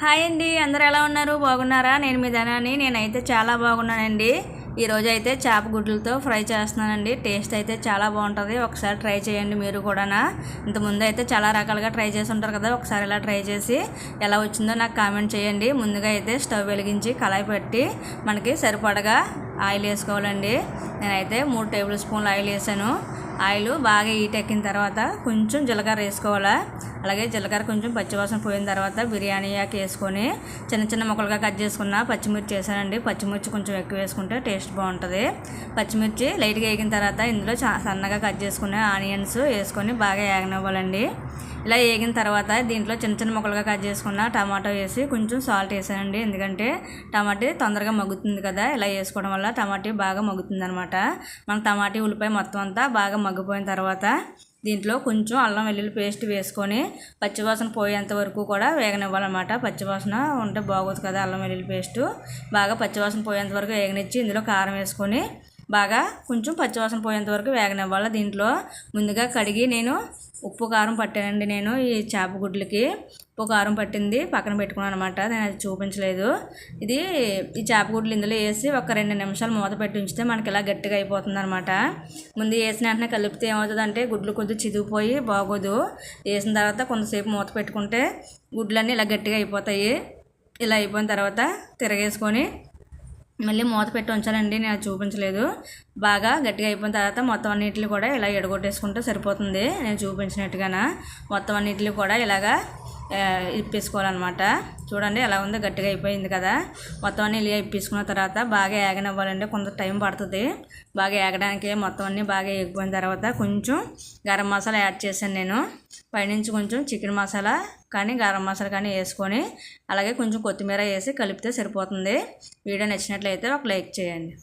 Hi అండి అందరు ఎలా ఉన్నారు? బాగున్నారా? నేను మీ ధనాన్ని నేనైతే చాలా బాగున్నానండి. ఈరోజు అయితే చేప గుడ్లతో ఫ్రై చేస్తున్నానండి. టేస్ట్ అయితే చాలా బాగుంటుంది. ఒకసారి ట్రై చేయండి మీరు కూడా ఇంతకుముందు అయితే చాలా రకాలుగా ట్రై చేసి ఉంటారు కదా ఒకసారి ఇలా ట్రై చేసి ఎలా వచ్చిందో నాకు కామెంట్ చేయండి. ముందుగా అయితే స్టవ్ వెలిగించి కళాయి పెట్టి మనకి సరిపడగా ఆయిల్ వేసుకోవాలండి. నేనైతే మూడు టేబుల్ స్పూన్లు ఆయిల్ వేసాను. ఆయిల్ బాగా హీట్ ఎక్కిన తర్వాత కొంచెం జీలకర్ర వేసుకోవాలా. అలాగే జీలకర్ర కొంచెం పచ్చివాసన పోయిన తర్వాత బిర్యానీ ఆకు వేసుకొని చిన్న చిన్న ముక్కలుగా కట్ చేసుకున్న పచ్చిమిర్చి వేసానండి. పచ్చిమిర్చి కొంచెం ఎక్కువ వేసుకుంటే టేస్ట్ బాగుంటుంది. పచ్చిమిర్చి లైట్గా వేగిన తర్వాత ఇందులో సన్నగా కట్ చేసుకునే ఆనియన్స్ వేసుకొని బాగా వేగనివ్వాలండి ఇలా వేగిన తర్వాత దీంట్లో చిన్న చిన్న ముక్కలుగా కట్ చేసుకున్న టమాటో వేసి కొంచెం సాల్ట్ వేసానండి. ఎందుకంటే టమాటీ తొందరగా మగ్గుతుంది కదా ఇలా వేసుకోవడం వల్ల టమాటీ బాగా మగ్గుతుంది అనమాట మన టమాటీ ఉల్లిపాయ మొత్తం అంతా బాగా మగ్గిపోయిన తర్వాత దీంట్లో కొంచెం అల్లం వెల్లుల్లి పేస్ట్ వేసుకొని పచ్చివాసన పోయేంత వరకు కూడా వేగనివ్వాలన్నమాట. పచ్చివాసన ఉంటే బాగోదు కదా అల్లం వెల్లుల్లి పేస్టు. బాగా పచ్చివాసన పోయేంత వరకు వేగనిచ్చి ఇందులో కారం వేసుకొని బాగా కొంచెం పచ్చివాసన పోయేంత వరకు వేగనివ్వాలి దీంట్లో. ముందుగా కడిగి నేను ఉప్పు కారం పట్టానండి నేను ఈ చేప గుడ్లకి. ఉప్పు కారం పట్టింది పక్కన పెట్టుకున్నాను అనమాట నేను అది చూపించలేదు. ఇది ఈ చేప గుడ్లు ఇందులో వేసి ఒక రెండు నిమిషాలు మూత పెట్టి ఉంచితే మనకి ఇలా గట్టిగా అయిపోతుంది అనమాట ముందు వేసిన వెంటనే కలిపితే ఏమవుతుందంటే గుడ్లు కొద్దిగా చిదిగిపోయి బాగోదు. వేసిన తర్వాత కొంతసేపు మూత పెట్టుకుంటే గుడ్లన్నీ ఇలా గట్టిగా అయిపోతాయి. ఇలా అయిపోయిన తర్వాత తిరగేసుకొని మళ్ళీ మూత పెట్టి ఉంచాలండి నేను చూపించలేదు. బాగా గట్టిగా అయిపోయిన తర్వాత మొత్తం అన్నిటిని కూడా ఇలా ఎడగొట్టేసుకుంటే సరిపోతుంది. నేను చూపించినట్టుగా మొత్తం అన్నిటిని కూడా ఇలాగా ఇప్పేసుకోవాలన్నమాట చూడండి ఎలా ఉందో? గట్టిగా అయిపోయింది కదా. మొత్తం అన్నీ ఇలా ఇప్పేసుకున్న తర్వాత బాగా ఏగనివ్వాలంటే కొంత టైం పడుతుంది. బాగా ఏగడానికి మొత్తం అన్నీ బాగా ఎగిపోయిన తర్వాత కొంచెం గరం మసాలా యాడ్ చేశాను నేను. పైనుంచి కొంచెం చికెన్ మసాలా కానీ గరం మసాలా కానీ వేసుకొని అలాగే కొంచెం కొత్తిమీర వేసి కలిపితే సరిపోతుంది. వీడియో నచ్చినట్లయితే ఒక లైక్ చేయండి.